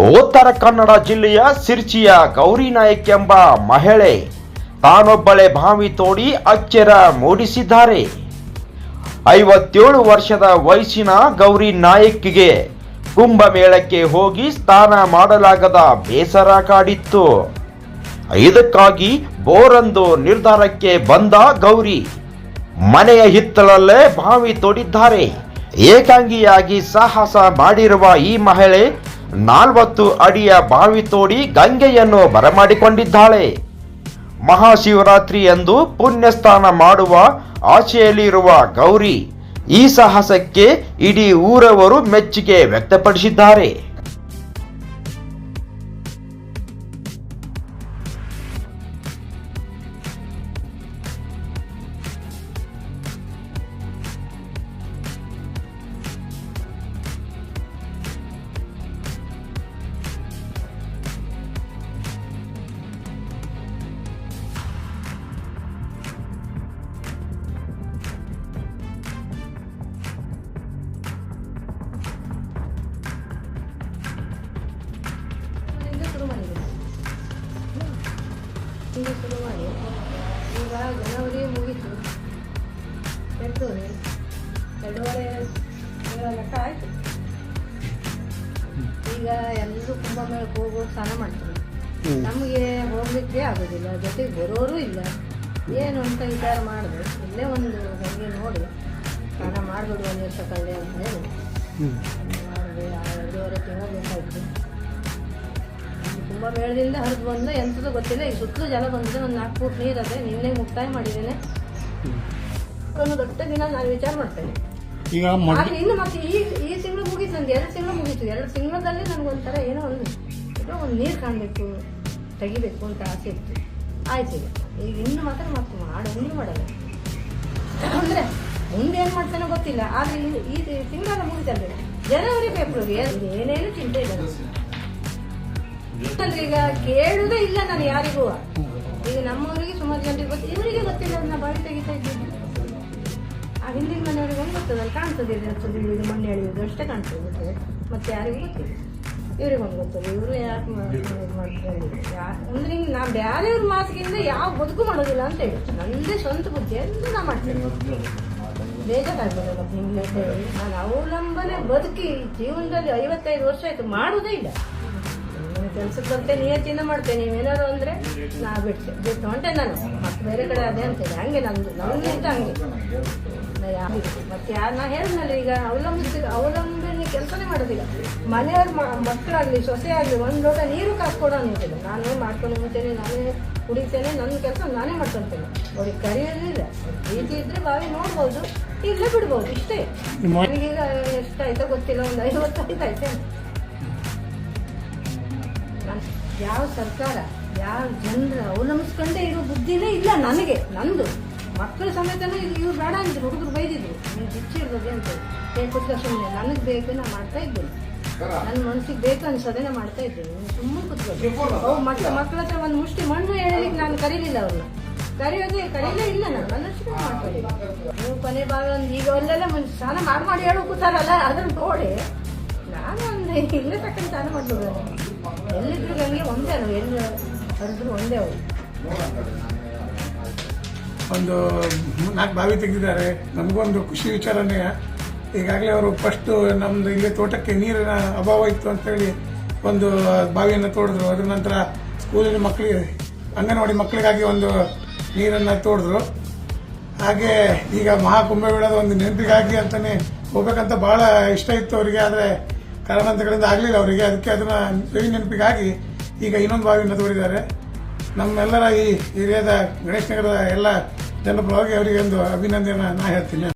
ಉತ್ತರ ಕನ್ನಡ ಜಿಲ್ಲೆಯ ಸಿರ್ಚಿಯ ಗೌರಿ ನಾಯಕ್ ಎಂಬ ಮಹಿಳೆ ತಾನೊಬ್ಬಳೆ ಬಾವಿ ತೋಡಿ ಅಚ್ಚರ ಮೂಡಿಸಿದ್ದಾರೆ. ಐವತ್ತೇಳು ವರ್ಷದ ವಯಸ್ಸಿನ ಗೌರಿ ನಾಯಕ್ಗೆ ಕುಂಭಮೇಳಕ್ಕೆ ಹೋಗಿ ಸ್ನಾನ ಮಾಡಲಾಗದ ಬೇಸರ ಕಾಡಿತ್ತು. ಇದಕ್ಕಾಗಿ ಬೋರಂದು ನಿರ್ಧಾರಕ್ಕೆ ಬಂದ ಗೌರಿ ಮನೆಯ ಹಿತ್ತಲಲ್ಲೇ ಬಾವಿ ತೋಡಿದ್ದಾರೆ. ಏಕಾಂಗಿಯಾಗಿ ಸಾಹಸ ಮಾಡಿರುವ ಈ ಮಹಿಳೆ ನಾಲ್ವತ್ತು ಅಡಿಯ ಬಾವಿ ತೋಡಿ ಗಂಗೆಯನ್ನು ಬರಮಾಡಿಕೊಂಡಿದ್ದಾಳೆ. ಮಹಾಶಿವರಾತ್ರಿ ಎಂದು ಪುಣ್ಯಸ್ನಾನ ಮಾಡುವ ಆಸೆಯಲ್ಲಿರುವ ಗೌರಿ ಈ ಸಾಹಸಕ್ಕೆ ಇಡೀ ಊರವರು ಮೆಚ್ಚುಗೆ ವ್ಯಕ್ತಪಡಿಸಿದ್ದಾರೆ. ಈಗ ಶುರು ಮಾಡಿ ಈಗ ಜನವರಿ ಮುಗೀತು. ಫೆಬ್ರವರಿ ಎರಡೂವರೆ ತಿಂಗಳ ಲೆಕ್ಕ ಆಯಿತು. ಈಗ ಎಲ್ಲರೂ ಕುಂಭಮೇಳಕ್ಕೆ ಹೋಗೋ ಸ್ನಾನ ಮಾಡ್ತೀವಿ ನಮಗೆ ಹೋಗ್ಲಿಕ್ಕೆ ಆಗೋದಿಲ್ಲ. ಜೊತೆಗೆ ಬರೋರು ಇಲ್ಲ. ಏನು ಅಂತ ವಿಚಾರ ಮಾಡಿದೆ ಇಲ್ಲೇ ಒಂದು ಹಂಗೆ ನೋಡಿ. ಸ್ನಾನ ಮಾಡಿಬಿಡುವ ನೀರ್ಸಕಲ್ಲೇ ಅಂತ ಹೇಳಿ. ಮಾಡಿದೆ ಎರಡೂವರೆ ತಿಂಗಳು ಬೇಕಾಯಿತು. ತುಂಬ ಮೇಳದಿಂದ ಹರಿದು ಬಂದ ಎಂಥದ್ದು ಗೊತ್ತಿಲ್ಲ. ಈಗ ಸುತ್ತಲೂ ಜಲ ಬಂದಿದೆ. ಒಂದು ನಾಲ್ಕು ಫೂಟ್ ನೀರದೆ ನಿನ್ನೆ ಮುಕ್ತಾಯ ಮಾಡಿದ್ದೇನೆ. ಒಂದು ದೊಡ್ಡ ದಿನ ನಾನು ವಿಚಾರ ಮಾಡ್ತೇನೆ. ಈಗ ಆದ್ರೆ ಇನ್ನು ಮತ್ತೆ ಈ ಈ ತಿಂಗಳು ಮುಗೀತು ನಂದು ಎರಡು ತಿಂಗಳು ಮುಗೀತು. ಎರಡು ತಿಂಗಳಲ್ಲಿ ನನಗೊಂಥರ ಏನೋ ಒಂದು ಏನೋ ಒಂದು ನೀರು ಕಾಣಬೇಕು ತೆಗಿಬೇಕು ಅಂತ ಆಸೆ ಇತ್ತು. ಆಯ್ತು ಈಗ. ಈಗ ಇನ್ನು ಮಾತ್ರ ಮತ್ತೆ ಮಾಡೋಂಗೂ ಮಾಡಲ್ಲ. ಅಂದರೆ ಮುಂದೆ ಏನು ಮಾಡ್ತಾನೋ ಗೊತ್ತಿಲ್ಲ. ಆದರೆ ಈ ಈ ತಿಂಗಳ ಮುಗಿತಲ್ಲ ಜನವರಿ ಫೆಬ್ರವರಿ ಏನೇನು ಚಿಂತೆ ಇಲ್ಲ. ಈಗ ಕೇಳುದೇ ಇಲ್ಲ ನಾನು ಯಾರಿಗೂ. ಈಗ ನಮ್ಮವರಿಗೆ ಸುಮಾರು ಜನರಿಗೆ ಗೊತ್ತು ಇವರಿಗೆ ಗೊತ್ತಿಲ್ಲ ನಾನು ಬಾಯಿ ತೆಗಿತಾ ಇದ್ದೀನಿ ಆ ಹಿಂದಿನ ಮನೆಯವರಿಗೆ ಒಂದು ಗೊತ್ತದಲ್ಲ ಕಾಣ್ತದೆ ಇದು ಹತ್ತದ ಇಳಿದು ಮಣ್ಣು ಎಳೆಯೋದು ಅಷ್ಟೇ ಕಾಣ್ತದೆ ಮತ್ತೆ. ಯಾರಿಗೂ ಗೊತ್ತಿಲ್ಲ. ಇವ್ರಿಗೆ ಒಂದು ಗೊತ್ತದ. ಇವರು ಯಾಕೆ ಅಂದ್ರೆ ಹಿಂಗೆ ನಾ ಬೇರೆಯವ್ರ ಮಾತಿಗಿಂತ ಯಾವ ಬದುಕು ಮಾಡೋದಿಲ್ಲ ಅಂತ ಹೇಳಿ. ನನ್ನದೇ ಸ್ವಂತ ಬುದ್ಧಿ ಎಲ್ಲ ನಾ ಮಾಡ್ತೇನೆ? ಬೇಜಾರಾಗ್ಬೋದಲ್ಲ ನಿಮ್ಗೆ ನಾನು ಅವಲಂಬನೆ ಬದುಕಿ ಜೀವನದಲ್ಲಿ ಐವತ್ತೈದು ವರ್ಷ ಆಯ್ತು, ಮಾಡೋದೇ ಇಲ್ಲ. ಕೆಲ್ಸಕ್ಕೆ ಬರ್ತೇನೆ ನಿಯತ್ತಿಂದ ಮಾಡ್ತೇನೆ ನೀವೇನಾದ್ರು ಅಂದ್ರೆ ನಾ ಬಿಟ್ಟೆ ಬಿಟ್ಟು ಹೊಂಟೆ ನಾನು. ಮತ್ತೆ ಬೇರೆ ಕಡೆ ಅದೇ ಅಂತೇಳಿ ಹಂಗೆ ನಂದು. ಇಷ್ಟ ಹಂಗೆ. ಮತ್ತೆ ಯಾರು ನಾ ಹೇಳಿದ್ನಲ್ಲ ಈಗ ಅವಲಂಬಿಸಿ ಅವಲಂಬನೆ ಕೆಲಸನೇ ಮಾಡೋದಿಲ್ಲ. ಮನೆಯವ್ರ ಮಕ್ಕಳಾಗ್ಲಿ ಸೊಸೆ ಆಗಲಿ ಒಂದು ಲೋಟ ನೀರು ಕಾಸ್ಕೊಡ ಅಂತಿಲ್ಲ ನಾನೇ ಮಾಡ್ಕೊಂಡು ಹೋಗ್ತೇನೆ ನಾನೇ ಕುಡಿತೇನೆ ನನ್ನ ಕೆಲಸ ನಾನೇ ಮಾಡ್ಕೊಳ್ತೇನೆ ಅವ್ರಿಗೆ ಕರೆಯೋದಿಲ್ಲ ಪ್ರೀತಿ ಇದ್ರೆ ಬಾವಿ ನೋಡ್ಬೋದು ಇಲ್ಲೇ ಬಿಡ್ಬೋದು ಇಷ್ಟೇ. ನನಗೀಗ ಎಷ್ಟಾಯ್ತೋ ಗೊತ್ತಿಲ್ಲ ಒಂದು ಐದು ವರ್ಷ ನನ್- ಯಾವ ಸರ್ಕಾರ ಯಾವ ಜನರ ಅವಲಂಬಿಸ್ಕೊಂಡೇ ಇರೋ ಬುದ್ಧಿನೇ ಇಲ್ಲ ನನಗೆ ನಂದು. ಮಕ್ಕಳ ಸಮೇತನೂ ಇದು ಇವ್ರು ಬೇಡ ಅಂದ್ರು ಹುಡುಗರು ಬೈದಿದ್ರು. ನೀನು ಬಿಚ್ಚಿ ಇರ್ಬೋದು ಅಂತ. ಹೇಳ್ಕೊಡ್ತಾ ಸುಮ್ಮನೆ ನನಗೆ ಬೇಕು ನಾನು ಮಾಡ್ತಾ ಇದ್ದೇನೆ. ನನ್ನ ಮನಸ್ಸಿಗೆ ಬೇಕು ಅನ್ಸೋದೇ ನಾ ಮಾಡ್ತಾ ಇದ್ದೇನೆ. ಸುಮ್ಮನೆ ಕೂತ್ಕೊಂಡು ಅವು ಮಕ್ಕಳ ಮಕ್ಕಳ ಹತ್ರ ಒಂದು ಮುಷ್ಟಿ ಮಣ್ಣು ಹೇಳಲಿಕ್ಕೆ ನಾನು ಕರೀಲಿಲ್ಲ ಅವ್ರನ್ನ. ಕರೆಯೋದೇ ಕರೀಲೇ ಇಲ್ಲ ನಾನು. ನನ್ನಷ್ಟು ಮಾಡ್ತಾ ಇದ್ದೀನಿ ನೀವು ಕೊನೆ ಭಾಗ ಒಂದು ಈಗ ಅಲ್ಲೆಲ್ಲ ಮುಂಚೆ ಸ್ನಾನ ಮಾಡಿ ಮಾಡಿ ಹೇಳೋ ಕೂತಾರಲ್ಲ ಅದನ್ನು ನೋಡಿ. ನಾನು ಒಂದು ಇಲ್ಲೇ ತಕ್ಕಂತ ಸ್ನಾನ ಮಾಡ್ಬೋದು. ಎಲ್ಲಿದ್ರು ಒಂದೇ ಎಲ್ಲಿ ಒಂದೇ ಅವರು ಒಂದು ನಾಲ್ಕು ಬಾವಿ ತೆಗೆದಿದ್ದಾರೆ. ನಮಗೊಂದು ಖುಷಿ ವಿಚಾರನೇ ಈಗಾಗಲೇ ಅವರು ಫಸ್ಟು ನಮ್ದು ಇಲ್ಲಿ ತೋಟಕ್ಕೆ ನೀರಿನ ಅಭಾವ ಇತ್ತು ಅಂತೇಳಿ ಒಂದು ಬಾವಿಯನ್ನು ತೋಡಿದ್ರು. ಅದ್ರ ನಂತರ ಸ್ಕೂಲಿನ ಮಕ್ಕಳಿಗೆ, ಅಂಗನವಾಡಿ ಮಕ್ಕಳಿಗಾಗಿ ಒಂದು ನೀರನ್ನು ತೋಡಿದ್ರು. ಹಾಗೆ ಈಗ ಮಹಾಕುಂಭಮೇಳದ ಒಂದು ನೆನಪಿಗಾಗಿ ಅಂತಲೇ ಹೋಗ್ಬೇಕಂತ ಭಾಳ ಇಷ್ಟ ಇತ್ತು ಅವರಿಗೆ. ಆದರೆ ಕಾರಣಾಂತರಗಳಿಂದ ಆಗಲಿಲ್ಲ ಅವರಿಗೆ. ಅದಕ್ಕೆ ಅದನ್ನ ಸವಿ ನೆನಪಿಗಾಗಿ ಈಗ ಇನ್ನೊಂದು ಬಾವಿಯನ್ನು ತೋರಿದ್ದಾರೆ. ನಮ್ಮೆಲ್ಲರ ಈ ಏರಿಯಾದ ಗಣೇಶ್ ನಗರದ ಎಲ್ಲ ಜನಪರವಾಗಿ ಅವರಿಗೆ ಒಂದು ಅಭಿನಂದನೆ ನಾ ಹೇಳ್ತೀನಿ.